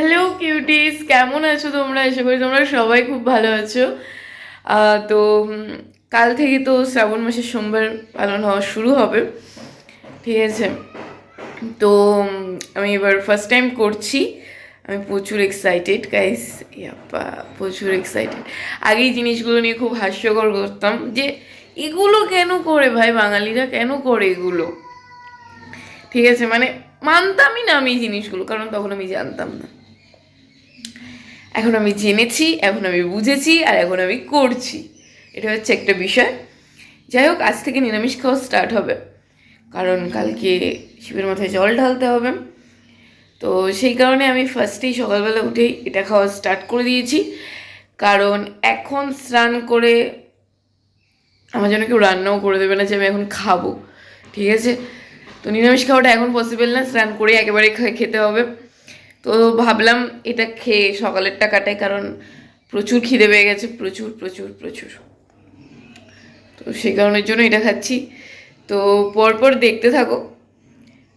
Hello cuties কেমন আছো তোমরা? আশা করি তোমরা সবাই খুব ভালো আছো। তো কাল থেকে তো শ্রাবণ মাসের সোমবার পালন হওয়া শুরু হবে। ঠিক আছে? তো আমি এবার ফার্স্ট টাইম করছি। আমি প্রচুর এক্সাইটেড গাইস ইয়াপ্পা, প্রচুর এক্সাইটেড আগে এই জিনিসগুলো নিয়ে খুব হাস্যকর করতাম যে, এগুলো কেন করে ভাই? বাঙালিরা কেন করে এগুলো? ঠিক আছে? মানে মানতামই না আমি এই জিনিসগুলো, কারণ তখন আমি জানতাম না। এখন আমি জেনেছি, এখন আমি বুঝেছি, আর এখন আমি করছি। এটা হচ্ছে একটা বিষয়। যাই হোক, আজ থেকে নিরামিষ খাওয়া স্টার্ট হবে। কারণ কালকে শিবের মাথায় জল ঢালতে হবে। তো সেই কারণে আমি ফার্স্টেই সকালবেলা উঠেই এটা খাওয়া স্টার্ট করে দিয়েছি। কারণ এখন স্নান করে আমার জন্য কেউ রান্নাও করে দেবে না যে আমি এখন খাব। ঠিক আছে? তো নিরামিষ খাওয়াটা এখন পসিবল না। স্নান করে একেবারে খেতে হবে। তো ভাবলাম এটা খেয়ে সকালের টাকাটাই, কারণ প্রচুর খিদে পেয়ে গেছে, প্রচুর প্রচুর প্রচুর। তো সেই কারণের জন্য এটা খাচ্ছি। তো পরপর দেখতে থাকো।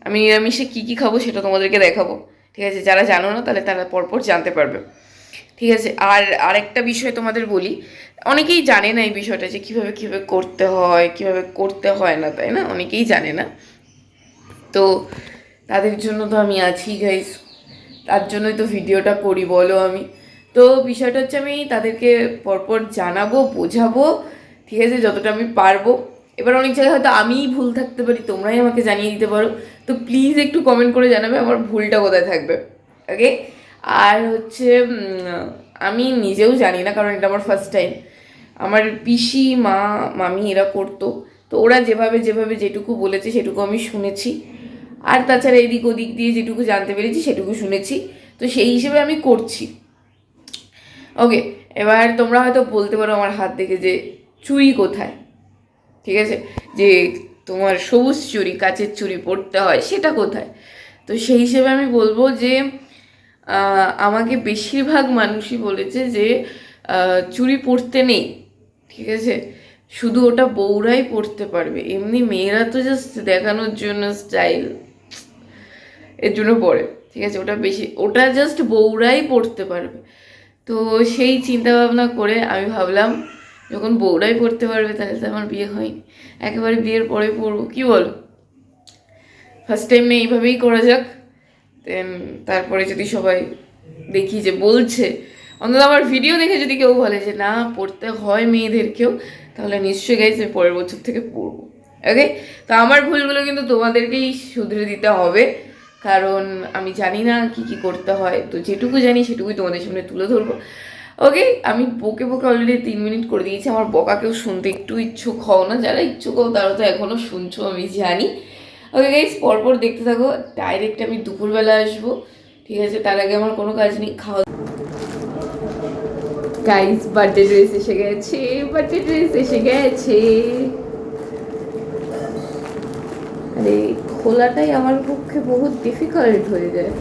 আমি নিরামিষে কী কী খাব সেটা তোমাদেরকে দেখাবো। ঠিক আছে, যারা জানো না, তাহলে তারা পরপর জানতে পারবে। ঠিক আছে, আর আরেকটা বিষয় তোমাদের বলি। অনেকেই জানে না এই বিষয়টা যে কীভাবে কীভাবে করতে হয়, কীভাবে করতে হয় না, তাই না? অনেকেই জানে না। তো তাদের জন্য তো আমি আছি গাইস তার জন্যই তো ভিডিওটা করি, বলো আমি। তো বিষয়টা হচ্ছে আমি তাদেরকে পরপর জানাব, বোঝাবো, ঠিক আছে, যতটা আমি পারব। এবার অনেক জায়গায় হয়তো আমিই ভুল থাকতে পারি, তোমরাই আমাকে জানিয়ে দিতে পারো। তো প্লিজ একটু কমেন্ট করে জানাবে আমার ভুলটা কোথায় থাকবে ওকে আর হচ্ছে আমি নিজেও জানি না, কারণ এটা আমার ফার্স্ট টাইম আমার পিসি, মা, মামি এরা করতো। তো ওরা যেভাবে যেভাবে যেটুকু বলেছে সেটুকু আমি শুনেছি। আর তাছাড়া এদিক ওদিক দিয়ে যেটুকু জানতে পেরেছি, সেটুকু শুনেছি। তো সেই হিসেবে আমি করছি। ওকে এবার তোমরা হয়তো বলতে পারো আমার হাত দেখে যে চুড়ি কোথায়? ঠিক আছে? যে তোমার সবুজ চুড়ি, কাচের চুড়ি পরতে হয়, সেটা কোথায়? তো সেই হিসেবে আমি বলব যে আমাকে বেশিরভাগ মানুষই বলেছে যে চুরি পরতে নেই। ঠিক আছে? শুধু ওটা বউরাই পরতে পারবে। এমনি মেয়েরা তো জাস্ট দেখানোর জন্য স্টাইল এর জন্য পড়ে, ঠিক আছে? ওটা বেশি, ওটা জাস্ট বউরাই পড়তে পারবে। তো সেই চিন্তা ভাবনা করে আমি ভাবলাম, যখন বউরাই পড়তে পারবে, তাহলে তো আমার বিয়ে হয়নি। একেবারে বিয়ের পরে পড়ব, কি বলো? ফার্স্ট টাইম এইভাবেই করা যাক দেন তারপরে যদি সবাই দেখি যে বলছে, অন্তত আমার ভিডিও দেখে যদি কেউ বলে যে, না, পড়তে হয় মেয়েদেরকেও, তাহলে নিশ্চয়ই গাইজ আমি পরের বছর থেকে পড়ব। ওকে তো আমার ভুলগুলো কিন্তু তোমাদেরকেই শুধরে দিতে হবে। কারণ আমি জানি না কি কি করতে হয়। তো যেটুকু জানি সেটুকুই তোমাদের সামনে তুলে ধরবো। ওকে আমি বকে বকে অলরেডি তিন মিনিট করে দিয়েছি। আমার বকাকেও শুনতে একটু ইচ্ছুক হও না। যারা ইচ্ছুক হও তারা তো এখনও শুনছো, আমি জানি। ওকে গাইজ পরপর দেখতে থাকো। ডাইরেক্ট আমি দুপুরবেলা আসব। ঠিক আছে, তার আগে আমার কোনো কাজ নেই। খাওয়া গাইজ বার্থডে ড্রেস এসে গেছে। বার্থডে ড্রেস এসে গেছে। আরে খোলাটাই আমার পক্ষে বহুত ডিফিকাল্ট হয়ে যায়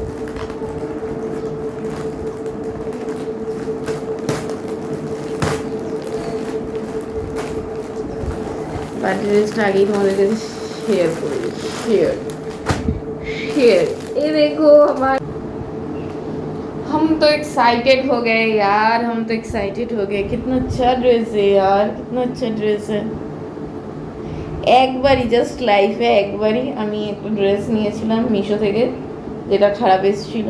বার্থডে ড্রেসটা আগেই তোমাদের কাছে শেয়ার করি শেয়ার शेयर ये देखो हमारे हम तो एक्साइटेड हो गए यार हम तो एक्साइटेड हो गए कितना अच्छा ड्रेस है यार कितना अच्छा ड्रेस है একবারই জাস্ট লাইফে একবারই আমি একটা ড্রেস নিয়েছিলাম মিশো থেকে, যেটা খারাপ এসেছিল।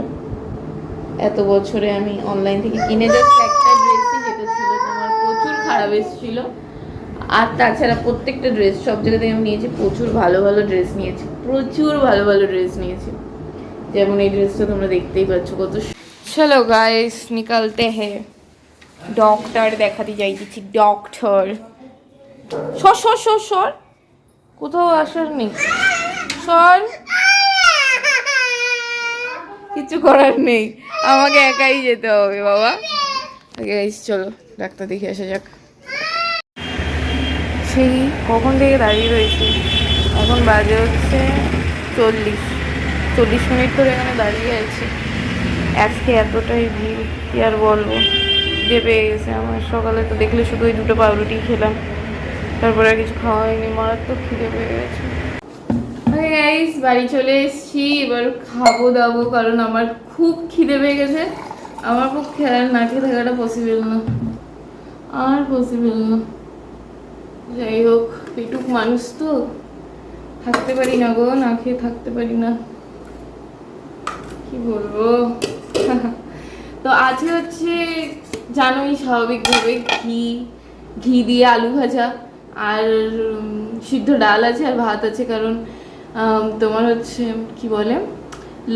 এত বছরে আমি অনলাইন থেকে কিনে জাস্ট একটা ড্রেসই যেটা ছিল তোমার প্রচুর খারাপ এসেছিল। আর তাছাড়া প্রত্যেকটা ড্রেস সব জায়গা থেকে আমি নিয়েছি, প্রচুর ভালো ভালো ড্রেস নিয়েছি, প্রচুর ভালো ভালো ড্রেস নিয়েছি। যেমন এই ড্রেসটা তোমরা দেখতেই পাচ্ছ, কত চলো গাইস নিকালতে হে। ডক্টর দেখাতে যাইতেছি ডক্টর সর সর সর সর। কোথাও আসার নেই সর কিছু করার নেই। আমাকে একাই যেতে হবে, বাবা। চলো, ডাক্তার দেখে আসা যাক। সেই কখন থেকে দাঁড়িয়ে রয়েছি? এখন বাজে হচ্ছে চল্লিশ। চল্লিশ মিনিট ধরে এখানে দাঁড়িয়ে আছি। আজকে এতটাই ভিড়, কি আর বলব? যে পেয়ে গেছে আমার। সকালে তো দেখলে শুধু ওই দুটো পাউরুটি খেলাম। তারপরে কিছু খাওয়া হয়নি, মারাত্মক খিদে পেয়ে গেছে। বাড়ি চলে এসেছি। এবার খাব দাবো, কারণ আমার খুব খিদে পেয়ে গেছে। আমার পক্ষে আর না খেয়ে থাকাটা পসিবল না। আর পসিবল না। যাই হোক পেটুক মানুষ তো। থাকতে পারি না গো, না খেয়ে থাকতে পারি না। কি বলব? তো আজকে হচ্ছে, জানোই স্বাভাবিকভাবে ঘি ঘি দিয়ে আলু ভাজা। আর সিদ্ধ ডাল আছে আর ভাত আছে, কারণ তোমার হচ্ছে, কি বলে,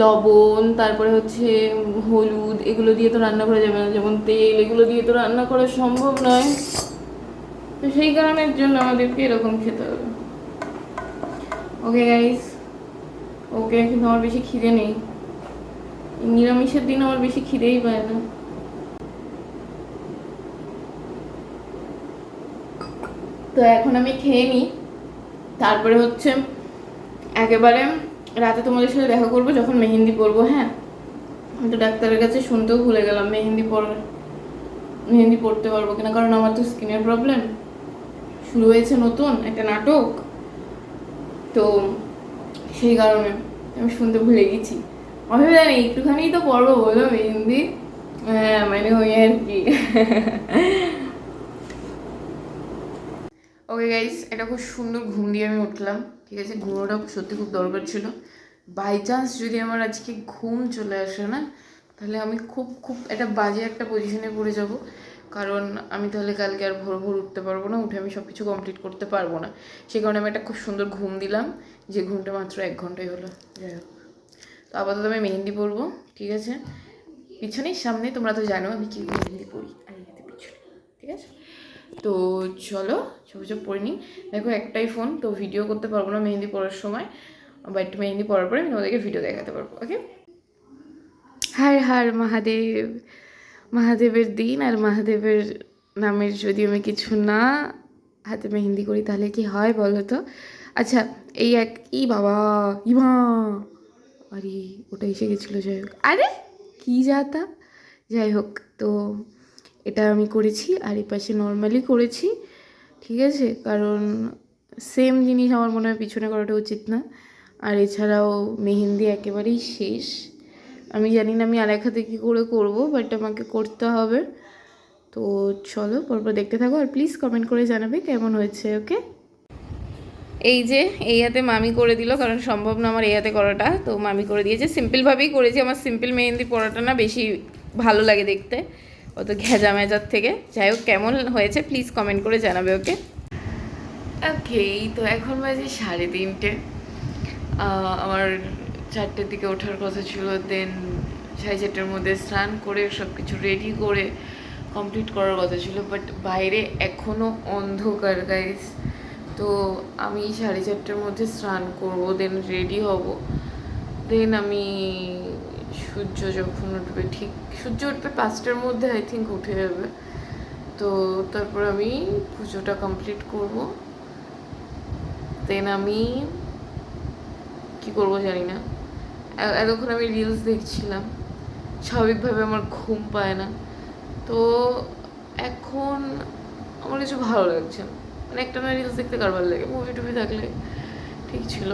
লবণ, তারপরে হচ্ছে, হলুদ, এগুলো দিয়ে তো রান্না করা যাবে না, যেমন তেল, এগুলো দিয়ে তো রান্না করা সম্ভব নয়। তো সেই কারণের জন্য আমাদেরকে এরকম খেতে হবে। ওকে গাইস ওকে, কিন্তু আমার বেশি খিদে নেই। নিরামিষের দিন আমার বেশি খিদেই পায় না। তো এখন আমি খেয়ে নিই। তারপরে হচ্ছে একেবারে রাতে তোমাদের সাথে দেখা করব, যখন মেহেন্দি পরবো হ্যাঁ? আমি তো ডাক্তারের কাছে শুনতেও ভুলে গেলাম, মেহেন্দি পর, মেহেন্দি পড়তে পারব কিনা, কারণ আমার তো স্কিনের প্রবলেম। শুরু হয়েছে নতুন, একটা নাটক। তো সেই কারণে আমি শুনতে ভুলে গেছি। আমি জানি একটুখানি তো পড়ব বলো মেহেন্দি। হ্যাঁ মানে ওই আর কি। ওকে গাইস এটা খুব সুন্দর ঘুম দিয়ে আমি উঠলাম। ঠিক আছে ঘুমোটা সত্যি খুব দরকার ছিল। বাই চান্স যদি আমার আজকে ঘুম চলে আসে না, তাহলে আমি খুব খুব একটা বাজে একটা পজিশনে পড়ে যাব। কারণ আমি তাহলে কালকে আর ভোর ভোর উঠতে পারব না, উঠে আমি সব কিছু কমপ্লিট করতে পারব না। সেই কারণে আমি একটা খুব সুন্দর ঘুম দিলাম, যে ঘুমটা মাত্র এক ঘন্টাই হলো। যাই হোক। তো আপাতত আমি মেহেন্দি পরবো, ঠিক আছে? পিছনেই সামনে তোমরা তো জানো আমি কি মেহেন্দি পরি, আর পিছনে, ঠিক আছে? তো চলো চুপ চুপ নিই দেখো, একটাই ফোন তো ভিডিও করতে পারব না মেহেন্দি পরার সময়। বাট মেহেন্দি পরার পরে আমি তোমাদেরকে ভিডিও দেখাতে পারব ওকে হার হার, মহাদেব। মহাদেবের দিন আর মহাদেবের নামের যদি আমি কিছু না হাতে মেহেন্দি করি, তাহলে কি হয় বলো তো? আচ্ছা এই এক ই বাবা ইমা আরে, ওটা এসে গেছিল, যাই হোক। আরে, কি যাতা? যাই হোক, তো এটা আমি করেছি আর এই পাশে নর্মালি করেছি। ঠিক আছে? কারণ সেম জিনিস আমার মনে হয় পিছনে করাটা উচিত না। আর এছাড়াও মেহেন্দি একেবারেই শেষ। আমি জানি না আমি আর এক হাতে কী করে করব বাট আমাকে করতে হবে। তো চলো, পরপর দেখতে থাকো আর প্লিজ কমেন্ট করে জানাবে কেমন হয়েছে ওকে এই যে, এই হাতে মামি করে দিল, কারণ সম্ভব না আমার এই হাতে করাটা। তো মামি করে দিয়েছে। সিম্পলভাবেই করেছি। আমার সিম্পল মেহেন্দি পরাটা না বেশি ভালো লাগে দেখতে। অত ঘেজা মেজার থেকে। যাই হোক, কেমন হয়েছে প্লিজ কমেন্ট করে জানাবে ওকে ওকে তো এখন বাজে সাড়ে তিনটে। আমার চারটের দিকে ওঠার কথা ছিল দেন সাড়ে চারটের মধ্যে স্নান করে সব কিছু রেডি করে কমপ্লিট করার কথা ছিল বাট বাইরে এখনও অন্ধকার গাইস তো আমি সাড়ে চারটের মধ্যে স্নান করব দেন রেডি হব। দেন আমি সূর্য যখন উঠবে, ঠিক সূর্য উঠবে পাঁচটার মধ্যে আই থিঙ্ক উঠে যাবে। তো তারপর আমি পুজোটা কমপ্লিট করব। দেন আমি কি করব জানি না। এতক্ষণ আমি রিলস দেখছিলাম। স্বাভাবিকভাবে আমার ঘুম পায় না। তো এখন আমার কিছু ভালো লাগছে মানে একটা না রিলস দেখতে কার ভালো লাগে? মুভি টুভি থাকলে ঠিক ছিল।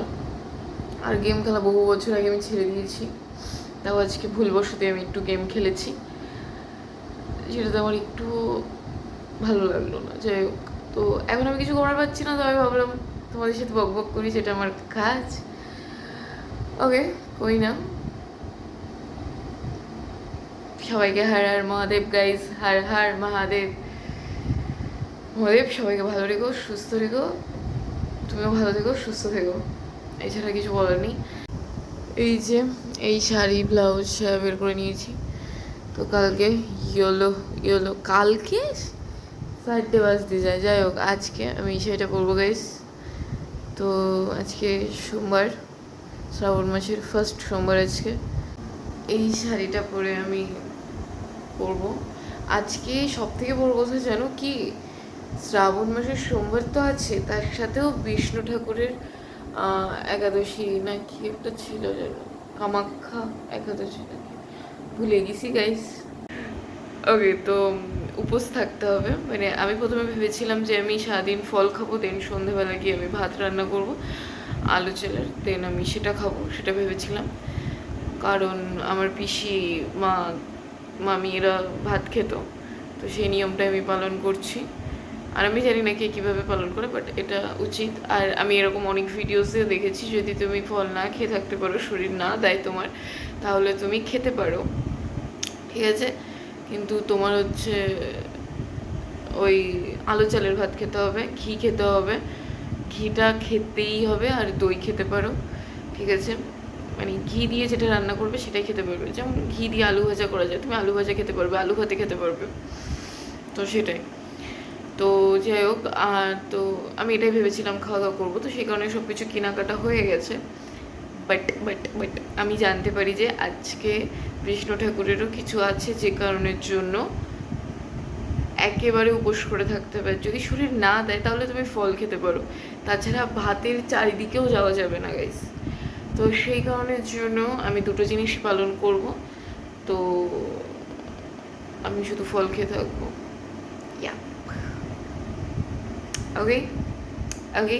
আর গেম খেলা বহু বছর আগে আমি ছেড়ে দিয়েছি। তাও আজকে ভুলবশতে আমি একটু গেম খেলেছি। যেটাতে আমার একটু ভালো লাগল না। যাই হোক, তো এখন আমি কিছু করার পাচ্ছি না তো আমি ভাবলাম তোমাদের সাথে বক বক করি যেটা আমার কাজ। ওকে কই না? সবাইকে হার হার মহাদেব গাইজ হার হার মহাদেব। মহাদেব, সবাইকে ভালো রেখো সুস্থ রেখো তুমিও ভালো থেকো, সুস্থ থেকো। এছাড়া কিছু বলার নেই। এই যে, এই শাড়ি, ব্লাউজ বের করে নিয়েছি। তো কালকে ইয়েলো ইয়েলো কালকে চারটে বাজতে যায়। যাই হোক, আজকে আমি শাড়িটা পরবো গাইস তো আজকে সোমবার, শ্রাবণ মাসের ফার্স্ট সোমবার আজকে। এই শাড়িটা পরে আমি পরবো। আজকে সব থেকে বড় কথা জানো কি? শ্রাবণ মাসের সোমবার তো আছে, তার সাথেও বিষ্ণু ঠাকুরের একাদশী না কি একটা ছিল যেন, কামাখ্যা একাদশী নাকি। ভুলে গেছি গাইস ওকে তো উপোস থাকতে হবে। মানে আমি প্রথমে ভেবেছিলাম যে আমি সারাদিন ফল খাব দেন সন্ধেবেলা গিয়ে আমি ভাত রান্না করব, আলু চালের দেন আমি সেটা খাব, সেটা ভেবেছিলাম। কারণ আমার পিসি, মা মামি এরা ভাত খেত, তো সেই নিয়মটা আমি পালন করছি। আর আমি জানি না কে কীভাবে পালন করে বাট এটা উচিত। আর আমি এরকম অনেক ভিডিওসে দেখেছি, যদি তুমি ফল না খেয়ে থাকতে পারো, শরীর না দেয় তোমার, তাহলে তুমি খেতে পারো। ঠিক আছে? কিন্তু তোমার হচ্ছে ওই আলু চালের ভাত খেতে হবে, ঘি খেতে হবে। ঘিটা খেতেই হবে, আর দই খেতে পারো। ঠিক আছে? মানে ঘি দিয়ে যেটা রান্না করবে, সেটাই খেতে পারবে। যেমন ঘি দিয়ে আলু ভাজা করা যায়, তুমি আলু ভাজা খেতে পারবে, আলু ভাতে খেতে পারবে। তো সেটাই। তো যাই হোক, আর তো আমি এটাই ভেবেছিলাম খাওয়া দাওয়া করব। তো সেই কারণে সব কিছু কেনাকাটা হয়ে গেছে। বাট বাট বাট আমি জানতে পারি যে আজকে বিষ্ণু ঠাকুরেরও কিছু আছে যে কারণের জন্য একেবারে উপোস করে থাকতে হবে। যদি শরীর না দেয় তাহলে তুমি ফল খেতে পারো। তাছাড়া ভাতের চারিদিকেও যাওয়া যাবে না গাইস তো সেই কারণের জন্য আমি দুটো জিনিস পালন করব। তো আমি শুধু ফল খেয়ে থাকব। ওকে ওকে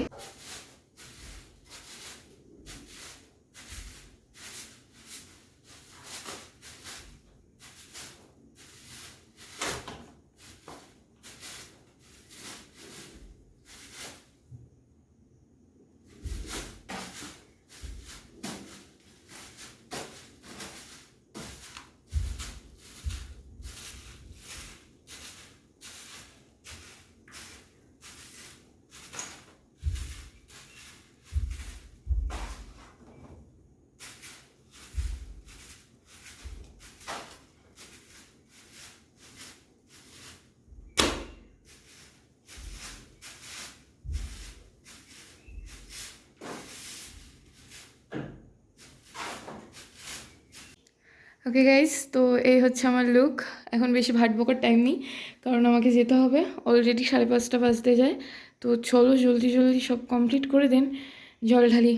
ওকে গাইস তো এই হচ্ছে আমার লুক এখন বেশি ভাট বকার টাইম নেই, কারণ আমাকে যেতে হবে। অলরেডি সাড়ে পাঁচটা বাজতে যায়। তো চলো জলদি জলদি সব কমপ্লিট করে দেন। জল ঢালি।